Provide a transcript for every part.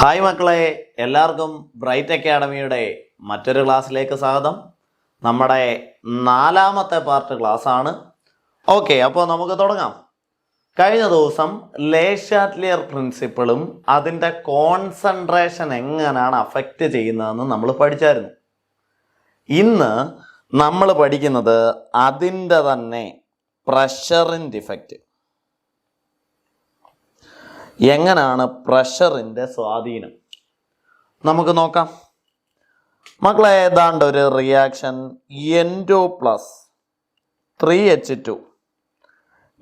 Hi മക്കളെ എല്ലാവർക്കും bright അക്കാഡമിയുടെ മറ്റൊരു ക്ലാസ്സിലേക്ക് സ്വാഗതം. നമ്മുടെ നാലാമത്തെ പാർട്ട് ക്ലാസ് ആണ് ഓക്കെ അപ്പോൾ നമുക്ക് തുടങ്ങാം. കഴിഞ്ഞ ദിവസം ലേഷാറ്റ്ലിയർ പ്രിൻസിപ്പിളും അതിന്റെ കോൺസെൻട്രേഷൻ എങ്ങനെയാണ് അഫക്റ്റ് ചെയ്യുന്നതെന്ന് നമ്മൾ പഠിച്ചായിരുന്നു. ഇന്ന് നമ്മൾ പഠിക്കുന്നത് അതിന്റെ തന്നെ പ്രഷറിന്റെ ഇഫക്റ്റ്. എങ്ങനെയാണ് പ്രഷറിന്റെ സ്വാധീനം? നമുക്ക് നോക്കാം. മക്കളെ ഏതാണ്ട് ഒരു reaction N two plus three H two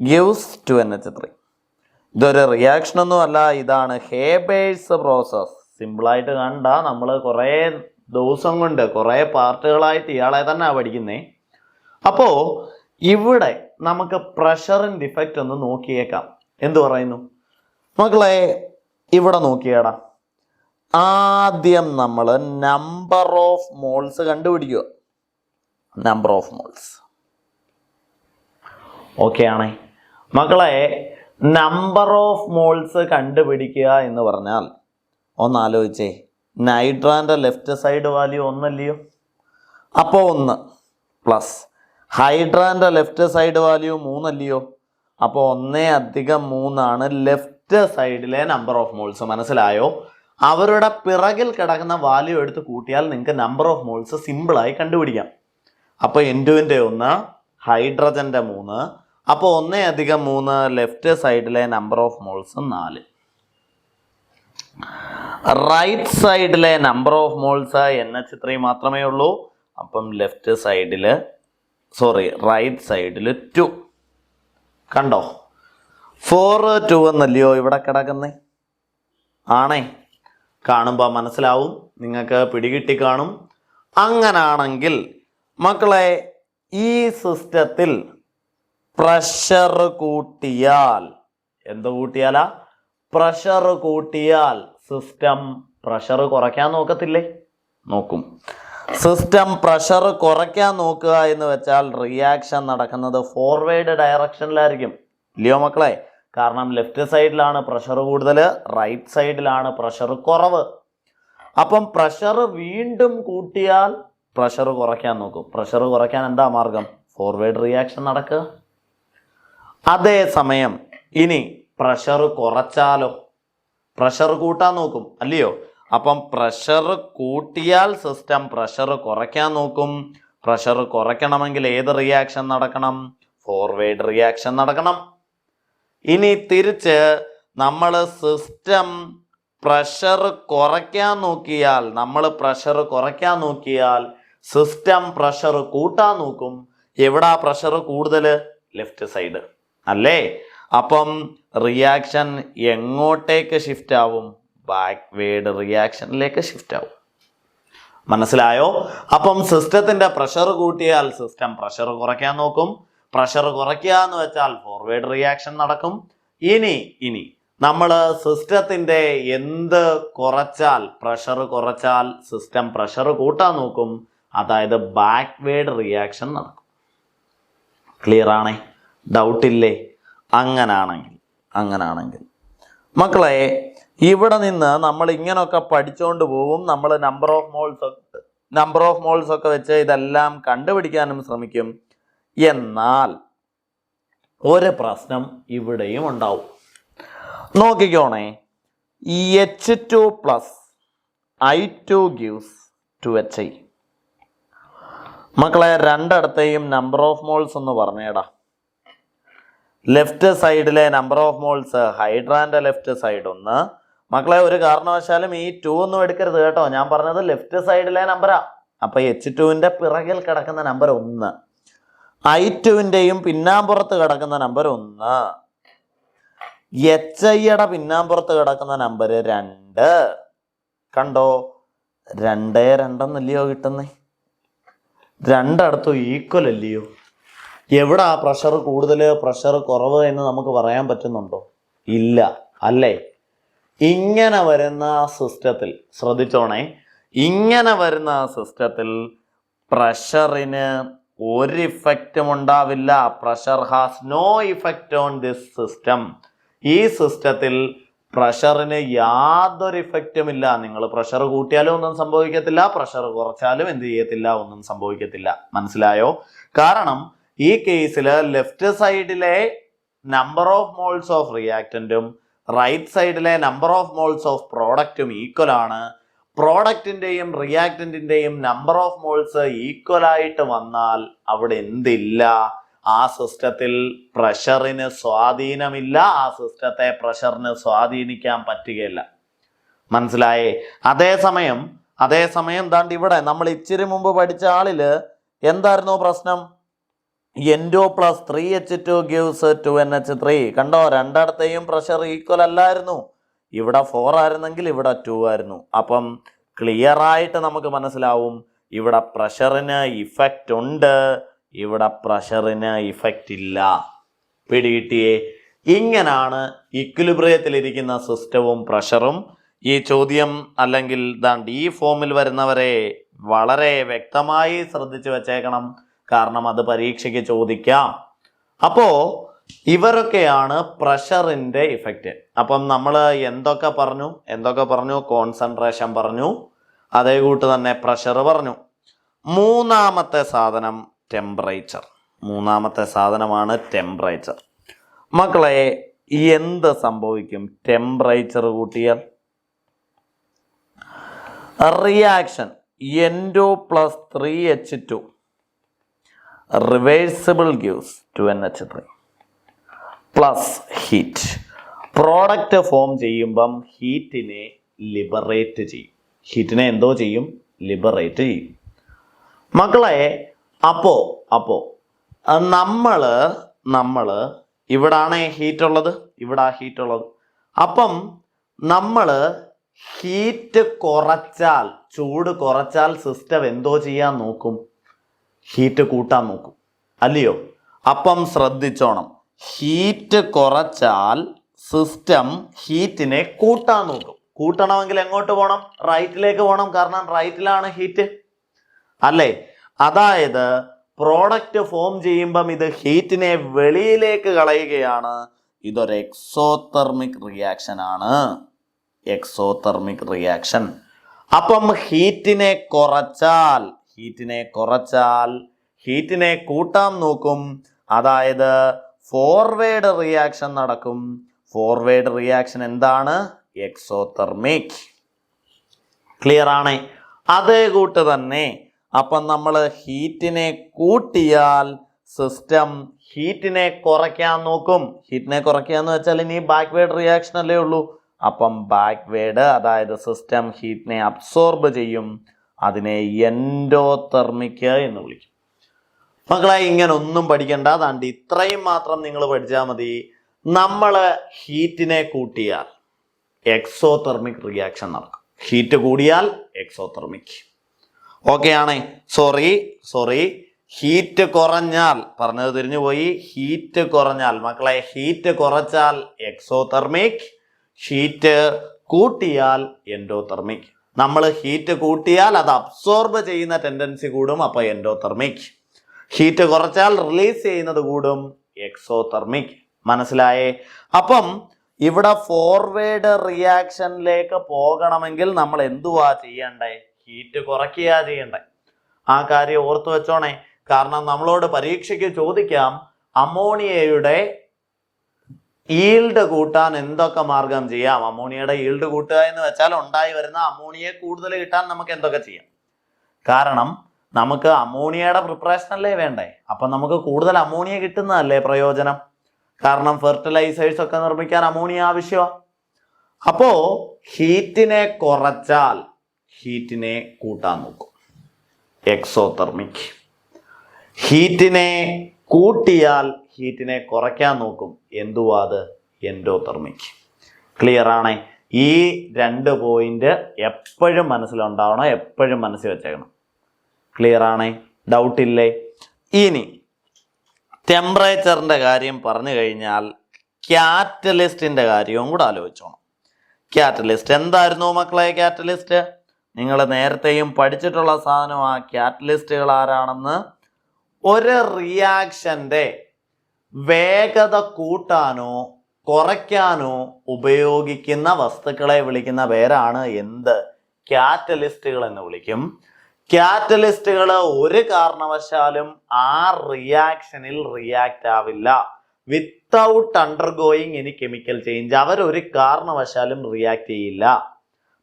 gives two N H three ഇതൊരു അല്ല ഇതാണ് ഹേബേഴ്സ് പ്രോസസ് സിമ്പിളായിട്ട് കണ്ട നമ്മൾ കുറേ ദിവസം കൊണ്ട് കുറേ പാർട്ടുകളായിട്ട് ഇയാളെ തന്നെ പഠിക്കുന്നേ. അപ്പോൾ ഇവിടെ നമുക്ക് പ്രഷറിന്റെ ഇഫക്റ്റ് ഒന്ന് നോക്കിയേക്കാം. എന്തു പറയുന്നു? മക്കളെ ഇവിടെ നോക്കിയാടാ. ആദ്യം നമ്മൾ നമ്പർ ഓഫ് മോൾസ് കണ്ടുപിടിക്കുക നമ്പർ ഓഫ് മോൾസ് ഓക്കെ ആണേ. മക്കളെ നമ്പർ ഓഫ് മോൾസ് കണ്ടുപിടിക്കുക എന്ന് പറഞ്ഞാൽ ഒന്ന് ആലോചിച്ചേ നൈട്രാന്റെ ലെഫ്റ്റ് സൈഡ് വാല്യൂ ഒന്നല്ലയോ? അപ്പോൾ ഒന്ന് പ്ലസ് ഹൈഡ്രാന്റെ ലെഫ്റ്റ് സൈഡ് വാല്യൂ മൂന്നല്ലയോ? അപ്പോൾ ഒന്നേ അധികം മൂന്നാണ് ലെഫ്റ്റ് സൈഡിലെ നമ്പർ ഓഫ് മോൾസ് മനസ്സിലായോ? അവരുടെ പിറകിൽ കിടക്കുന്ന വാല്യൂ എടുത്ത് കൂട്ടിയാൽ നിങ്ങൾക്ക് നമ്പർ ഓഫ് മോൾസ് സിമ്പിളായി കണ്ടുപിടിക്കാം. അപ്പോൾ എൻഡുവിന്റെ ഒന്ന് ഹൈഡ്രജന്റെ മൂന്ന് അപ്പോൾ ഒന്നേ അധികം മൂന്ന് ലെഫ്റ്റ് സൈഡിലെ നമ്പർ ഓഫ് മോൾസ് നാല്. റൈറ്റ് സൈഡിലെ number of moles N H three മാത്രമേ ഉള്ളൂ. അപ്പം ലെഫ്റ്റ് സൈഡിൽ സോറി റൈറ്റ് സൈഡിൽ ടു കണ്ടോ? ഫോർ ടു എന്നല്ലയോ ഇവിടെ കിടക്കുന്നേ? ആണേ. കാണുമ്പോൾ മനസ്സിലാവും. നിങ്ങൾക്ക് പിടികിട്ടി കാണും. അങ്ങനാണെങ്കിൽ മക്കളെ ഈ സിസ്റ്റത്തിൽ പ്രഷർ കൂട്ടിയാൽ എന്ത് കൂട്ടിയാലാ? പ്രഷർ കൂട്ടിയാൽ സിസ്റ്റം പ്രഷർ കുറയ്ക്കാൻ നോക്കത്തില്ലേ? നോക്കും. സിസ്റ്റം പ്രഷർ കുറയ്ക്കാൻ നോക്കുക എന്ന് വെച്ചാൽ റിയാക്ഷൻ നടക്കുന്നത് ഫോർവേഡ് ഡയറക്ഷനിലായിരിക്കും ഇല്ലയോ മക്കളെ? കാരണം ലെഫ്റ്റ് സൈഡിലാണ് പ്രഷർ കൂടുതൽ റൈറ്റ് സൈഡിലാണ് പ്രഷർ കുറവ്. അപ്പം പ്രഷർ വീണ്ടും കൂട്ടിയാൽ പ്രഷർ കുറയ്ക്കാൻ നോക്കും. പ്രഷർ കുറയ്ക്കാൻ എന്താ മാർഗം? ഫോർവേഡ് റിയാക്ഷൻ നടക്കുക അതേസമയം ഇനി പ്രഷർ കുറച്ചാലോ? പ്രഷർ കൂട്ടാൻ നോക്കും അല്ലയോ? അപ്പം പ്രഷർ കൂട്ടിയാൽ സിസ്റ്റം പ്രഷർ കുറയ്ക്കാൻ നോക്കും. പ്രഷർ കുറയ്ക്കണമെങ്കിൽ ഏത് റിയാക്ഷൻ നടക്കണം? ഫോർവേഡ് റിയാക്ഷൻ നടക്കണം. ഇനി തിരിച്ച് നമ്മൾ സിസ്റ്റം പ്രഷർ കുറയ്ക്കാൻ നോക്കിയാൽ നമ്മൾ പ്രഷർ കുറയ്ക്കാൻ നോക്കിയാൽ സിസ്റ്റം പ്രഷർ കൂട്ടാൻ നോക്കും. എവിടാ പ്രഷർ കൂടുതൽ ലെഫ്റ്റ് സൈഡ് അല്ലേ? അപ്പം റിയാക്ഷൻ എങ്ങോട്ടേക്ക് ഷിഫ്റ്റ് ആവും? ബാക്ക്വേഡ് റിയാക്ഷനിലേക്ക് ഷിഫ്റ്റ് ആവും. മനസ്സിലായോ? അപ്പം സിസ്റ്റത്തിന്റെ പ്രഷർ കൂട്ടിയാൽ സിസ്റ്റം പ്രഷർ കുറയ്ക്കാൻ നോക്കും. പ്രഷർ കുറയ്ക്കുക എന്ന് വെച്ചാൽ ഫോർവേഡ് റിയാക്ഷൻ നടക്കും. ഇനി ഇനി നമ്മൾ സിസ്റ്റത്തിന്റെ എന്ത് കുറച്ചാൽ പ്രഷർ കുറച്ചാൽ സിസ്റ്റം പ്രഷർ കൂട്ടാൻ നോക്കും. അതായത് ബാക്ക്വേഡ് റിയാക്ഷൻ നടക്കും. ക്ലിയർ ആണേ? ഡൗട്ടില്ലേ അങ്ങനാണെങ്കിൽ അങ്ങനാണെങ്കിൽ. മക്കളെ ഇവിടെ നിന്ന് നമ്മൾ ഇങ്ങനെയൊക്കെ പഠിച്ചുകൊണ്ട് പോവും. നമ്മൾ number of moles number of moles ഒക്കെ വെച്ച് ഇതെല്ലാം കണ്ടുപിടിക്കാനും ശ്രമിക്കും. എന്നാൽ ഒരു പ്രശ്നം ഇവിടെയും ഉണ്ടാവും. നോക്കിക്കോണേ. H two plus I two gives two H I മക്കളെ രണ്ടിടത്തെയും നമ്പർ ഓഫ് മോൾസ് ഒന്ന് പറഞ്ഞേടാ. ലെഫ്റ്റ് സൈഡിലെ നമ്പർ ഓഫ് മോൾസ് ഹൈഡ്രാന്റെ ലെഫ്റ്റ് സൈഡ് ഒന്ന്. മക്കളെ ഒരു കാരണവശാലും ഈ ടു ഒന്നും എടുക്കരുത് കേട്ടോ. ഞാൻ പറഞ്ഞത് ലെഫ്റ്റ് സൈഡിലെ നമ്പറാ അപ്പൊ എച്ച് ടുവിന്റെ പിറകിൽ കിടക്കുന്ന നമ്പർ ഒന്ന്. ഐ ടുവിന്റെയും പിന്നാമ്പുറത്ത് കിടക്കുന്ന നമ്പർ ഒന്ന്. എച്ച് ഐയുടെ പിന്നാമ്പുറത്ത് കിടക്കുന്ന നമ്പർ രണ്ട്. കണ്ടോ? രണ്ടേ രണ്ടെന്നല്ലയോ കിട്ടുന്നേ? രണ്ടടുത്തും ഈക്വൽ അല്ലയോ? എവിടെ ആ പ്രഷർ കൂടുതൽ പ്രഷർ കുറവ് എന്ന് നമുക്ക് പറയാൻ പറ്റുന്നുണ്ടോ? ഇല്ല അല്ലേ? ഇങ്ങനെ വരുന്ന സിസ്റ്റത്തിൽ ശ്രദ്ധിച്ചോണേ. ഇങ്ങനെ വരുന്ന സിസ്റ്റത്തിൽ പ്രഷറിന് ഒരു ഇഫക്റ്റും ഉണ്ടാവില്ല. Pressure has no effect on this system ഈ സിസ്റ്റത്തിൽ പ്രഷറിന് യാതൊരു ഇഫക്റ്റും ഇല്ല. നിങ്ങൾ പ്രഷർ കൂട്ടിയാലും ഒന്നും സംഭവിക്കത്തില്ല. പ്രഷർ കുറച്ചാലും എന്ത് ചെയ്യത്തില്ല. ഒന്നും സംഭവിക്കത്തില്ല. മനസ്സിലായോ? കാരണം ഈ കേസിൽ ലെഫ്റ്റ് സൈഡിലെ നമ്പർ ഓഫ് മോൾസ് ഓഫ് റിയാക്റ്റന്റും റൈറ്റ് സൈഡിലെ നമ്പർ ഓഫ് മോൾസ് ഓഫ് പ്രോഡക്റ്റും ഈക്വൽ ആണ്. പ്രോഡക്റ്റിന്റെയും റിയാക്ടന്റിന്റെയും നമ്പർ ഓഫ് മോൾസ് ഈക്വൽ ആയിട്ട് വന്നാൽ അവിടെ എന്തില്ല? ആ സിസ്റ്റത്തിൽ പ്രഷറിന് സ്വാധീനമില്ല ആ സിസ്റ്റത്തെ പ്രഷറിന് സ്വാധീനിക്കാൻ പറ്റുകയില്ല. മനസ്സിലായേ? അതേസമയം അതേസമയം ദാണ്ട് ഇവിടെ നമ്മൾ ഇച്ചിരി മുമ്പ് പഠിച്ച ആളിൽ എന്തായിരുന്നു പ്രശ്നം? Endo plus three H two gives two N H three കണ്ടോ? രണ്ടിടത്തെയും പ്രഷർ ഈക്വൽ അല്ലായിരുന്നു. ഇവിടെ ഫോർ ആയിരുന്നെങ്കിൽ ഇവിടെ ടു ആയിരുന്നു. അപ്പം ക്ലിയർ ആയിട്ട് നമുക്ക് മനസ്സിലാവും ഇവിടെ പ്രഷറിന് ഇഫക്റ്റ് ഉണ്ട് ഇവിടെ പ്രഷറിന് ഇഫക്റ്റ് ഇല്ല. പിടികിട്ടിയേ ഇങ്ങനാണ് ഇക്വിലിബ്രിയത്തിലിരിക്കുന്ന സിസ്റ്റവും പ്രഷറും ഈ ചോദ്യം അല്ലെങ്കിൽ ദാണ്ട് ഈ ഫോമിൽ വരുന്നവരെ വളരെ വ്യക്തമായി ശ്രദ്ധിച്ചു വച്ചേക്കണം. കാരണം അത് പരീക്ഷയ്ക്ക് ചോദിക്കാം. അപ്പോ ഇവരൊക്കെയാണ് പ്രഷറിന്റെ ഇഫക്റ്റ്. അപ്പം നമ്മൾ എന്തൊക്കെ പറഞ്ഞു? എന്തൊക്കെ പറഞ്ഞു? കോൺസെൻട്രേഷൻ പറഞ്ഞു. അതേ കൂട്ട് തന്നെ പ്രഷർ പറഞ്ഞു. മൂന്നാമത്തെ സാധനം ടെമ്പറേച്ചർ. മൂന്നാമത്തെ സാധനമാണ് ടെമ്പറേച്ചർ. മക്കളെ എന്ത് സംഭവിക്കും? ടെമ്പറേച്ചർ കൂട്ടിയാൽ? Reaction. N two plus three H two. Reversible gives two N H three. Plus heat product form ചെയ്യുമ്പം ഹീറ്റിനെ ലിബറേറ്റ് ചെയ്യും. ഹീറ്റിനെ എന്തോ ചെയ്യും? ലിബറേറ്റ് ചെയ്യും. മക്കളെ അപ്പോ അപ്പോ നമ്മൾ നമ്മൾ ഇവിടാണ് ഹീറ്റ് ഉള്ളത്? ഇവിടെ ഹീറ്റ് ഉള്ളത്. അപ്പം നമ്മൾ ഹീറ്റ് കുറച്ചാൽ ചൂട് കുറച്ചാൽ സിസ്റ്റം എന്തോ ചെയ്യാൻ നോക്കും? ഹീറ്റ് കൂട്ടാൻ നോക്കും. അല്ലയോ? അപ്പം ശ്രദ്ധിച്ചോണം. ഹീറ്റ് കുറച്ചാൽ സിസ്റ്റം ഹീറ്റിനെ കൂട്ടാൻ നോക്കും കൂട്ടണമെങ്കിൽ എങ്ങോട്ട് പോകണം റൈറ്റിലേക്ക് പോകണം കാരണം റൈറ്റിലാണ് ഹീറ്റ്. അല്ലേ? അതായത് പ്രോഡക്റ്റ് ഫോം ചെയ്യുമ്പം ഇത് ഹീറ്റിനെ വെളിയിലേക്ക് കളയുകയാണ്. ഇതൊരു എക്സോതെർമിക് റിയാക്ഷൻ ആണ്. എക്സോതെർമിക് റിയാക്ഷൻ അപ്പം ഹീറ്റിനെ കുറച്ചാൽ ഹീറ്റിനെ കുറച്ചാൽ ഹീറ്റിനെ കൂട്ടാൻ നോക്കും. അതായത് ഫോർവേഡ് റിയാക്ഷൻ നടക്കും. ഫോർവേഡ് റിയാക്ഷൻ എന്താണ്? എക്സോതെർമിക് ക്ലിയർ ആണേ? അതേ കൂട്ട് തന്നെ. അപ്പം നമ്മൾ ഹീറ്റിനെ കൂട്ടിയാൽ സിസ്റ്റം ഹീറ്റിനെ കുറയ്ക്കാൻ നോക്കും. ഹീറ്റിനെ കുറയ്ക്കാന്ന് വെച്ചാൽ ഇനി ബാക്ക്വേഡ് റിയാക്ഷൻ അല്ലേ ഉള്ളൂ. അപ്പം ബാക്ക്വേഡ് അതായത് സിസ്റ്റം ഹീറ്റിനെ അബ്സോർബ് ചെയ്യും. അതിനെ എൻഡോതെർമിക് എന്ന് വിളിക്കും. മക്കളെ ഇങ്ങനെ ഒന്നും പഠിക്കണ്ട. അതാണ്ട് ഇത്രയും മാത്രം നിങ്ങൾ പഠിച്ചാൽ മതി. നമ്മൾ ഹീറ്റിനെ കൂട്ടിയാൽ എക്സോതെർമിക് റിയാക്ഷൻ നടക്കും. ഹീറ്റ് കൂടിയാൽ എക്സോതെർമിക്. ഓക്കെ ആണേ. Sorry sorry. ഹീറ്റ് കുറഞ്ഞാൽ പറഞ്ഞത് തിരിഞ്ഞു പോയി. ഹീറ്റ് കുറഞ്ഞാൽ മക്കളെ ഹീറ്റ് കുറച്ചാൽ എക്സോതെർമിക്. ഹീറ്റ് കൂട്ടിയാൽ എൻഡോതെർമിക്. നമ്മൾ ഹീറ്റ് കൂട്ടിയാൽ അത് അബ്സോർബ് ചെയ്യുന്ന ടെൻഡൻസി കൂടും അപ്പോൾ എൻഡോതെർമിക്. ഹീറ്റ് കുറച്ചാൽ റിലീസ് ചെയ്യുന്നത് കൂടും എക്സോതെർമിക്. മനസ്സിലായേ? അപ്പം ഇവിടെ ഫോർവേഡ് റിയാക്ഷനിലേക്ക് പോകണമെങ്കിൽ നമ്മൾ എന്തുവാ ചെയ്യണ്ടേ? ഹീറ്റ് കുറയ്ക്കുക ചെയ്യണ്ടേ? ആ കാര്യം ഓർത്തു വെച്ചോണേ. കാരണം നമ്മളോട് പരീക്ഷയ്ക്ക് ചോദിക്കാം അമോണിയയുടെ ഈൽഡ് കൂട്ടാൻ എന്തൊക്കെ മാർഗം ചെയ്യാം? അമോണിയയുടെ ഈൽഡ് കൂട്ടുക എന്ന് വെച്ചാൽ ഉണ്ടായി വരുന്ന അമോണിയെ കൂടുതൽ കിട്ടാൻ നമുക്ക് എന്തൊക്കെ ചെയ്യാം? കാരണം നമുക്ക് അമോണിയയുടെ പ്രിപ്പറേഷൻ അല്ലേ വേണ്ടേ? അപ്പൊ നമുക്ക് കൂടുതൽ അമോണിയ കിട്ടുന്നതല്ലേ പ്രയോജനം? കാരണം ഫെർട്ടിലൈസേഴ്സ് ഒക്കെ നിർമ്മിക്കാൻ അമോണിയ ആവശ്യമാണ് അപ്പോ ഹീറ്റിനെ കുറച്ചാൽ ഹീറ്റിനെ കൂട്ടാൻ നോക്കും. എക്സോതെർമിക് ഹീറ്റിനെ കൂട്ടിയാൽ ഹീറ്റിനെ കുറയ്ക്കാൻ നോക്കും. എന്തുവാ അത്? എൻഡോതെർമിക് ക്ലിയർ ആണേ? ഈ രണ്ട് പോയിന്റ് എപ്പോഴും മനസ്സിലുണ്ടാവണം എപ്പോഴും മനസ്സിൽ വെച്ചേക്കണം. ക്ലിയർ ആണേ. ഡൗട്ട് ഇല്ലേ? ഇനി ടെമ്പറേച്ചറിന്റെ കാര്യം പറഞ്ഞു കഴിഞ്ഞാൽ ക്യാറ്റലിസ്റ്റിന്റെ കാര്യവും കൂടെ ആലോചിച്ചോണം. ക്യാറ്റലിസ്റ്റ് എന്തായിരുന്നു മക്കളെ ക്യാറ്റലിസ്റ്റ് നിങ്ങൾ നേരത്തെയും പഠിച്ചിട്ടുള്ള സാധനം ആ ക്യാറ്റലിസ്റ്റുകൾ ആരാണെന്ന്? ഒരു റിയാക്ഷന്റെ വേഗത കൂട്ടാനോ കുറയ്ക്കാനോ ഉപയോഗിക്കുന്ന വസ്തുക്കളെ വിളിക്കുന്ന പേരാണ് എന്ത്? ക്യാറ്റലിസ്റ്റുകൾ എന്ന് വിളിക്കും. കാറ്റലിസ്റ്റുകൾ ഒരു കാരണവശാലും ആ റിയാക്ഷനിൽ റിയാക്ട് ആവില്ല. Without undergoing any chemical change അവർ ഒരു കാരണവശാലും റിയാക്ട് ചെയ്യില്ല.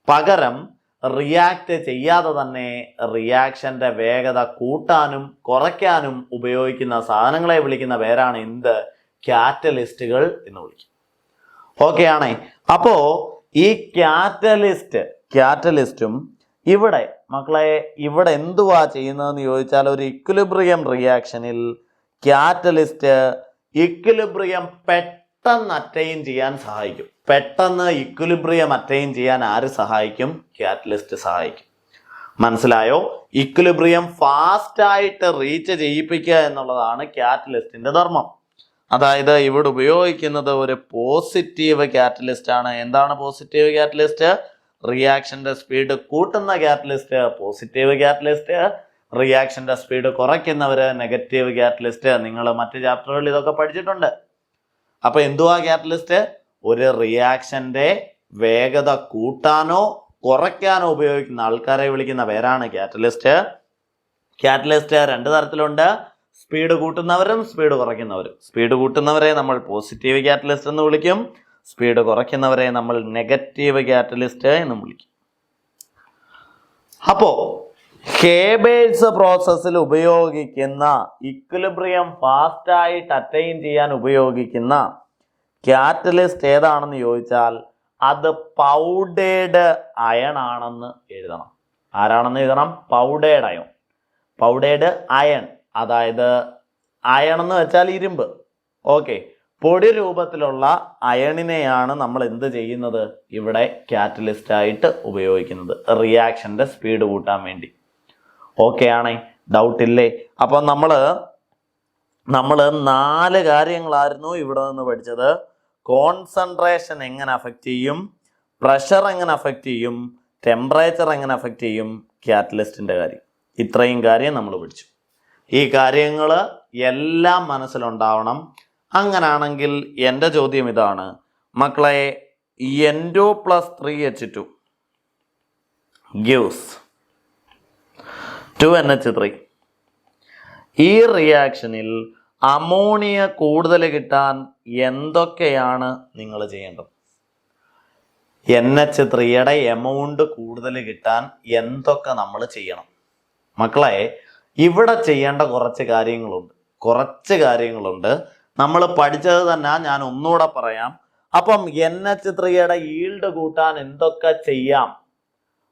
പകരം റിയാക്ട് ചെയ്യാതെ തന്നെ റിയാക്ഷന്റെ വേഗത കൂട്ടാനും കുറയ്ക്കാനും ഉപയോഗിക്കുന്ന സാധനങ്ങളെ വിളിക്കുന്ന പേരാണ് എന്ത്? കാറ്റലിസ്റ്റുകൾ എന്ന് വിളിക്കും. ഓക്കെ ആണേ. അപ്പോ ഈ കാറ്റലിസ്റ്റ് കാറ്റലിസ്റ്റും ഇവിടെ മക്കളെ ഇവിടെ എന്തുവാ ചെയ്യുന്നതെന്ന് ചോദിച്ചാൽ ഒരു ഇക്വിലിബ്രിയം റിയാക്ഷനിൽ ക്യാറ്റലിസ്റ്റ് ഇക്വിലിബ്രിയം പെട്ടെന്ന് അറ്റൈൻ ചെയ്യാൻ സഹായിക്കും. പെട്ടെന്ന് ഇക്വിലിബ്രിയം അറ്റൈൻ ചെയ്യാൻ ആര് സഹായിക്കും? ക്യാറ്റലിസ്റ്റ് സഹായിക്കും. മനസ്സിലായോ? ഇക്വിലിബ്രിയം ഫാസ്റ്റ് ആയിട്ട് റീച്ച് ചെയ്യിപ്പിക്കുക എന്നുള്ളതാണ് ക്യാറ്റലിസ്റ്റിന്റെ ധർമ്മം. അതായത് ഇവിടെ ഉപയോഗിക്കുന്നത് ഒരു പോസിറ്റീവ് ക്യാറ്റലിസ്റ്റ് ആണ്. എന്താണ് പോസിറ്റീവ് കാറ്റലിസ്റ്റ് റിയാക്ഷന്റെ സ്പീഡ് കൂട്ടുന്ന കാറ്റലിസ്റ്റ് പോസിറ്റീവ് കാറ്റലിസ്റ്റ് റിയാക്ഷന്റെ സ്പീഡ് കുറയ്ക്കുന്നവര് നെഗറ്റീവ് കാറ്റലിസ്റ്റ് നിങ്ങൾ മറ്റു ചാപ്റ്ററുകളിൽ ഇതൊക്കെ പഠിച്ചിട്ടുണ്ട്. അപ്പോൾ എന്തുവാ കാറ്റലിസ്റ്റ്? ഒരു റിയാക്ഷന്റെ വേഗത കൂട്ടാനോ കുറയ്ക്കാനോ ഉപയോഗിക്കുന്ന ആൾക്കാരെ വിളിക്കുന്ന പേരാണ് കാറ്റലിസ്റ്റ്. കാറ്റലിസ്റ്റ് രണ്ട് തരത്തിലുണ്ട്. സ്പീഡ് കൂട്ടുന്നവരും സ്പീഡ് കുറയ്ക്കുന്നവരും. സ്പീഡ് കൂട്ടുന്നവരെ നമ്മൾ പോസിറ്റീവ് കാറ്റലിസ്റ്റ് എന്ന് വിളിക്കും. സ്പീഡ് കുറയ്ക്കുന്നവരെ നമ്മൾ നെഗറ്റീവ് കാറ്റലിസ്റ്റ് എന്ന് വിളിക്കും. അപ്പോ കേബേഴ്സ് പ്രോസസ്സിൽ ഉപയോഗിക്കുന്ന ഇക്വിലിബ്രിയം ഫാസ്റ്റ് ആയിട്ട് അറ്റൈൻ ചെയ്യാൻ ഉപയോഗിക്കുന്ന കാറ്റലിസ്റ്റ് ഏതാണെന്ന് ചോദിച്ചാൽ അത് പൗഡേഡ് അയൺ ആണെന്ന് എഴുതണം. ആരാണെന്ന് എഴുതണം? പൗഡേഡ് അയൺ പൗഡേഡ് അയൺ അതായത് അയൺ എന്ന് വെച്ചാൽ ഇരുമ്പ്. ഓക്കെ പൊടി രൂപത്തിലുള്ള അയണിനെയാണ് നമ്മൾ എന്ത് ചെയ്യുന്നത് ഇവിടെ കാറ്റലിസ്റ്റ് ആയിട്ട് ഉപയോഗിക്കുന്നത്. റിയാക്ഷന്റെ സ്പീഡ് കൂട്ടാൻ വേണ്ടി. ഓക്കെ ആണേ? ഡൗട്ട് ഇല്ലേ? അപ്പം നമ്മൾ നമ്മൾ നാല് കാര്യങ്ങളായിരുന്നു ഇവിടെ നിന്ന് പഠിച്ചത്. കോൺസെൻട്രേഷൻ എങ്ങനെ അഫക്റ്റ് ചെയ്യും? പ്രഷർ എങ്ങനെ അഫക്റ്റ് ചെയ്യും? ടെമ്പറേച്ചർ എങ്ങനെ അഫക്റ്റ് ചെയ്യും? കാറ്റലിസ്റ്റിന്റെ കാര്യം. ഇത്രയും കാര്യം നമ്മൾ പഠിച്ചു. ഈ കാര്യങ്ങൾ എല്ലാം മനസ്സിലുണ്ടാവണം. അങ്ങനാണെങ്കിൽ എന്റെ ചോദ്യം ഇതാണ്. മക്കളെ endo plus three H two gives two N H three ഈ റിയാക്ഷനിൽ അമോണിയ കൂടുതൽ കിട്ടാൻ എന്തൊക്കെയാണ് നിങ്ങൾ ചെയ്യേണ്ടത്? എൻ എച്ച് ത്രീയുടെ എമൗണ്ട് കൂടുതൽ കിട്ടാൻ എന്തൊക്കെ നമ്മൾ ചെയ്യണം? മക്കളെ ഇവിടെ ചെയ്യേണ്ട കുറച്ച് കാര്യങ്ങളുണ്ട്. കുറച്ച് കാര്യങ്ങളുണ്ട്. നമ്മൾ പഠിച്ചത് തന്നെ ഞാൻ ഒന്നുകൂടെ പറയാം. അപ്പം എൻ എച്ച് ത്രീയുടെ ഈൽഡ് കൂട്ടാൻ എന്തൊക്കെ ചെയ്യാം?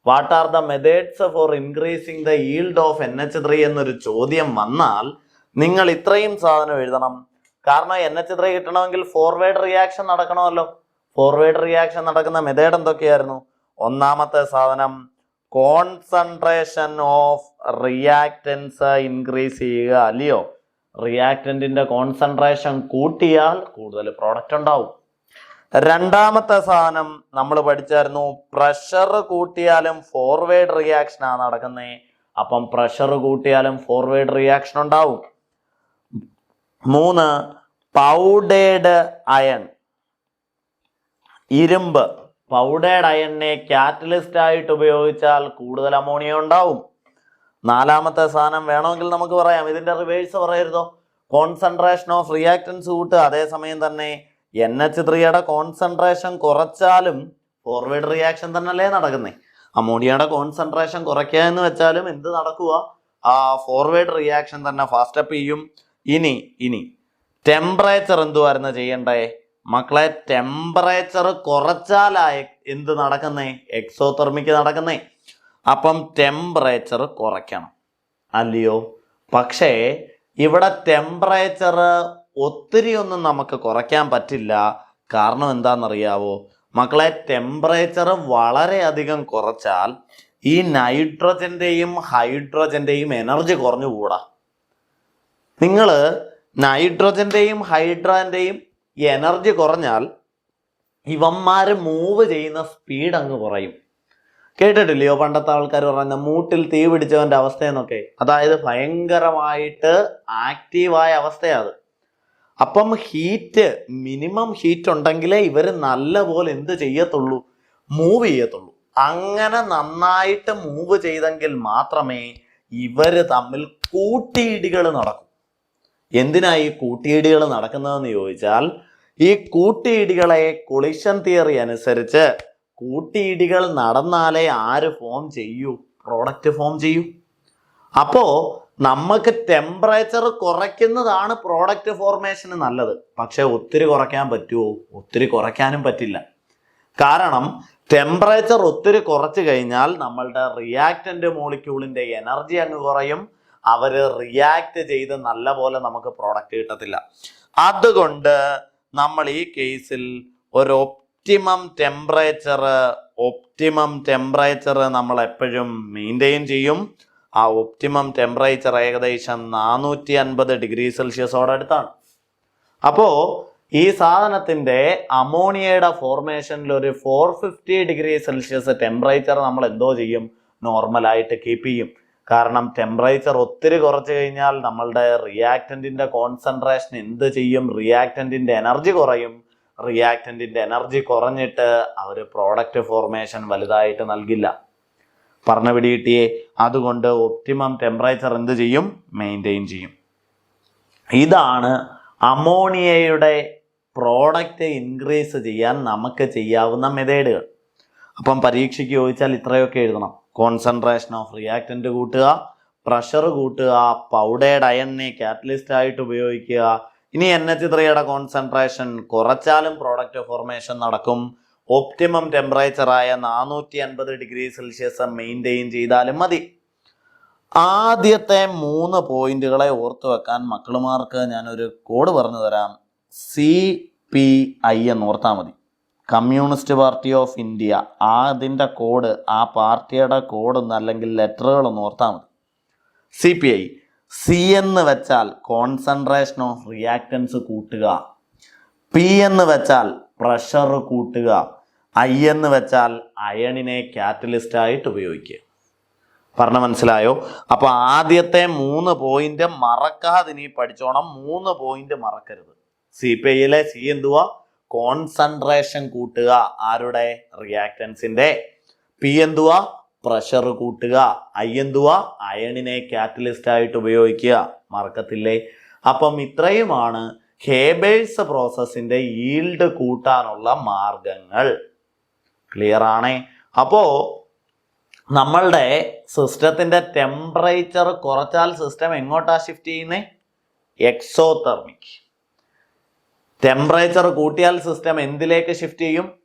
What are the methods for increasing the yield of N H three എന്നൊരു ചോദ്യം വന്നാൽ നിങ്ങൾ ഇത്രയും സാധനം എഴുതണം. കാരണം എൻ എച്ച് ത്രീ കിട്ടണമെങ്കിൽ ഫോർവേഡ് റിയാക്ഷൻ നടക്കണമല്ലോ. ഫോർവേഡ് റിയാക്ഷൻ നടക്കുന്ന മെത്തേഡ് എന്തൊക്കെയായിരുന്നു? ഒന്നാമത്തെ സാധനം കോൺസെൻട്രേഷൻ ഓഫ് റിയാക്റ്റൻസ് ഇൻക്രീസ് ചെയ്യുക അല്ലയോ? റിയാക്റ്റന്റിന്റെ കോൺസെൻട്രേഷൻ കൂട്ടിയാൽ കൂടുതൽ പ്രോഡക്റ്റ് ഉണ്ടാവും. രണ്ടാമത്തെ സാധനം നമ്മൾ പഠിച്ചായിരുന്നു പ്രഷർ കൂട്ടിയാലും ഫോർവേഡ് റിയാക്ഷൻ ആണ് നടക്കുന്നത് അപ്പം പ്രഷർ കൂട്ടിയാലും ഫോർവേഡ് റിയാക്ഷൻ ഉണ്ടാവും. മൂന്ന് പൗഡേഡ് അയൺ ഇരുമ്പ്. പൗഡേഡ് അയണിനെ കാറ്റലിസ്റ്റ് ആയിട്ട് ഉപയോഗിച്ചാൽ കൂടുതൽ അമോണിയ ഉണ്ടാവും. നാലാമത്തെ സാധനം വേണമെങ്കിൽ നമുക്ക് പറയാം. ഇതിന്റെ റിവേഴ്സ് പറയരുതോ? കോൺസെൻട്രേഷൻ ഓഫ് റിയാക്ടൻസ് കൂട്ടുക. അതേസമയം തന്നെ എൻ എച്ച് ത്രീയുടെ കോൺസെൻട്രേഷൻ കുറച്ചാലും ഫോർവേഡ് റിയാക്ഷൻ തന്നെയല്ലേ നടക്കുന്നേ? അമോണിയയുടെ കോൺസെൻട്രേഷൻ കുറയ്ക്കുക എന്ന് വെച്ചാലും എന്ത് നടക്കുക? ആ ഫോർവേഡ് റിയാക്ഷൻ തന്നെ ഫാസ്റ്റപ്പ് ചെയ്യും. ഇനി ഇനി ടെമ്പറേച്ചർ എന്തുവായിരുന്നു ചെയ്യണ്ടേ? മക്കളെ ടെമ്പറേച്ചർ കുറച്ചാലായ എന്ത് നടക്കുന്നേ? എക്സോതെർമിക്ക് നടക്കുന്നേ. അപ്പം ടെമ്പറേച്ചർ കുറയ്ക്കണം. അല്ലയോ? പക്ഷേ ഇവിടെ ടെമ്പറേച്ചർ ഒത്തിരി ഒന്നും നമുക്ക് കുറയ്ക്കാൻ പറ്റില്ല. കാരണം എന്താണെന്നറിയാവോ? മക്കളെ ടെമ്പറേച്ചർ വളരെയധികം കുറച്ചാൽ ഈ നൈട്രജന്റെയും ഹൈഡ്രജന്റെയും എനർജി കുറഞ്ഞു കൂടാ. നിങ്ങൾ നൈട്രജന്റെയും ഹൈഡ്രജന്റെയും എനർജി കുറഞ്ഞാൽ ഇവന്മാർ മൂവ് ചെയ്യുന്ന സ്പീഡ് അങ്ങ് കുറയും. കേട്ടിട്ടില്ലയോ? പണ്ടത്തെ ആൾക്കാർ പറയുന്ന മൂട്ടിൽ തീ പിടിച്ചവന്റെ അവസ്ഥയെന്നൊക്കെ. അതായത് ഭയങ്കരമായിട്ട് ആക്റ്റീവായ അവസ്ഥയാണ് അപ്പം ഹീറ്റ് മിനിമം ഹീറ്റ് ഉണ്ടെങ്കിലേ ഇവർ നല്ല പോലെ എന്ത് ചെയ്യത്തുള്ളൂ? മൂവ് ചെയ്യത്തുള്ളൂ. അങ്ങനെ നന്നായിട്ട് മൂവ് ചെയ്തെങ്കിൽ മാത്രമേ ഇവർ തമ്മിൽ കൂട്ടിയിടികൾ നടക്കൂ. എന്തിനാ ഈ കൂട്ടിയിടികൾ നടക്കുന്നതെന്ന് ചോദിച്ചാൽ ഈ കൂട്ടിയിടികളെ കൊളിഷൻ തിയറി അനുസരിച്ച് കൂട്ടിയിടികൾ നടന്നാലേ ആര് ഫോം ചെയ്യൂ? പ്രോഡക്റ്റ് ഫോം ചെയ്യൂ. അപ്പോ നമുക്ക് ടെമ്പറേച്ചർ കുറയ്ക്കുന്നതാണ് പ്രോഡക്റ്റ് ഫോർമേഷന് നല്ലത്. പക്ഷേ ഒത്തിരി കുറയ്ക്കാൻ പറ്റുമോ ഒത്തിരി കുറയ്ക്കാനും പറ്റില്ല. കാരണം ടെമ്പറേച്ചർ ഒത്തിരി കുറച്ച് കഴിഞ്ഞാൽ നമ്മളുടെ റിയാക്റ്റന്റ് മോളിക്യൂളിന്റെ എനർജി അങ്ങ് കുറയും. അവർ റിയാക്ട് ചെയ്ത് നല്ല പോലെ നമുക്ക് പ്രോഡക്റ്റ് കിട്ടത്തില്ല. അതുകൊണ്ട് നമ്മൾ ഈ കേസിൽ ഒരു ഒപ്റ്റിമം ടെമ്പറേച്ചർ ഒപ്റ്റിമം ടെമ്പറേച്ചർ നമ്മൾ എപ്പോഴും മെയിന്റെയിൻ ചെയ്യും. ആ ഒപ്റ്റിമം ടെമ്പറേച്ചർ ഏകദേശം നാനൂറ്റി അൻപത് ഡിഗ്രി സെൽഷ്യസോടെ അടുത്താണ്. അപ്പോ ഈ സാധനത്തിന്റെ അമോണിയയുടെ ഫോർമേഷനിൽ ഒരു four fifty degree Celsius temperature നമ്മൾ എന്തോ ചെയ്യും? നോർമലായിട്ട് കീപ്പ് ചെയ്യും. കാരണം ടെമ്പറേച്ചർ ഒത്തിരി കുറച്ച് കഴിഞ്ഞാൽ നമ്മളുടെ റിയാക്റ്റന്റിന്റെ കോൺസെൻട്രേഷൻ എന്ത് ചെയ്യും? റിയാക്റ്റന്റിന്റെ എനർജി കുറയും. റിയാക്റ്റന്റിന്റെ എനർജി കുറഞ്ഞിട്ട് അവർ പ്രോഡക്റ്റ് ഫോർമേഷൻ വലുതായിട്ട് നൽകില്ല. പറഞ്ഞ പിടികിട്ടിയെ അതുകൊണ്ട് ഒപ്റ്റിമം ടെമ്പറേച്ചർ എന്ത് ചെയ്യും? മെയിന്റെയിൻ ചെയ്യും. ഇതാണ് അമോണിയയുടെ പ്രോഡക്റ്റ് ഇൻക്രീസ് ചെയ്യാൻ നമുക്ക് ചെയ്യാവുന്ന മെതേഡുകൾ അപ്പം പരീക്ഷയ്ക്ക് ചോദിച്ചാൽ ഇത്രയൊക്കെ എഴുതണം. കോൺസെൻട്രേഷൻ ഓഫ് റിയാക്റ്റന്റ് കൂട്ടുക പ്രഷർ കൂട്ടുക പൗഡേഡ് അയണിനെ കാറ്റലിസ്റ്റ് ആയിട്ട് ഉപയോഗിക്കുക ഇനി എൻ എച്ച് ത്രീയുടെ കോൺസെൻട്രേഷൻ കുറച്ചാലും പ്രോഡക്റ്റ് ഫോർമേഷൻ നടക്കും. ഒപ്റ്റിമം ടെമ്പറേച്ചറായ നാനൂറ്റി അൻപത് ഡിഗ്രി സെൽഷ്യസ് മെയിന്റെയിൻ ചെയ്താലും മതി. ആദ്യത്തെ മൂന്ന് പോയിന്റുകളെ ഓർത്തു വെക്കാൻ മക്കളുമാർക്ക് ഞാനൊരു കോഡ് പറഞ്ഞു തരാം. സി പി ഐ എന്ന് ഓർത്താൽ മതി. കമ്മ്യൂണിസ്റ്റ് പാർട്ടി ഓഫ് ഇന്ത്യ അതിന്റെ കോഡ് ആ പാർട്ടിയുടെ കോഡ് ഒന്ന് അല്ലെങ്കിൽ ലെറ്ററുകൾ ഓർത്താൽ മതി. സി പി ഐ സി എന്ന് വെച്ചാൽ കോൺസെൻട്രേഷൻ ഓഫ് റിയാക്റ്റൻസ് കൂട്ടുക. പി എന്ന് വെച്ചാൽ പ്രഷർ കൂട്ടുക. ഐ എന്ന് വെച്ചാൽ അയണിനെ കാറ്റലിസ്റ്റ് ആയിട്ട് ഉപയോഗിക്കുക. പറഞ്ഞ മനസ്സിലായോ? അപ്പൊ ആദ്യത്തെ മൂന്ന് പോയിന്റ് മറക്കാതെ നീ പഠിച്ചോണം. മൂന്ന് പോയിന്റ് മറക്കരുത്. സി പി ഐയിലെ സി എന്തുവാ? കോൺസെൻട്രേഷൻ കൂട്ടുക. ആരുടെ? റിയാക്റ്റൻസിന്റെ പി എന്തുവാ? പ്രഷർ കൂട്ടുക. അയ്യന്തുവ അയണിനെ കാറ്റലിസ്റ്റ് ആയിട്ട് ഉപയോഗിക്കുക. മറക്കത്തില്ലേ? അപ്പം ഇത്രയുമാണ് ഹേബേഴ്സ് പ്രോസസ്സിന്റെ ഈൽഡ് കൂട്ടാനുള്ള മാർഗങ്ങൾ. ക്ലിയർ ആണേ? അപ്പോ നമ്മളുടെ സിസ്റ്റത്തിന്റെ ടെമ്പറേച്ചർ കുറച്ചാൽ സിസ്റ്റം എങ്ങോട്ടാ ഷിഫ്റ്റ് ചെയ്യുന്നത് എക്സോതെർമിക് ടെമ്പറേച്ചർ കൂട്ടിയാൽ സിസ്റ്റം എന്തിലേക്ക് ഷിഫ്റ്റ് ചെയ്യും?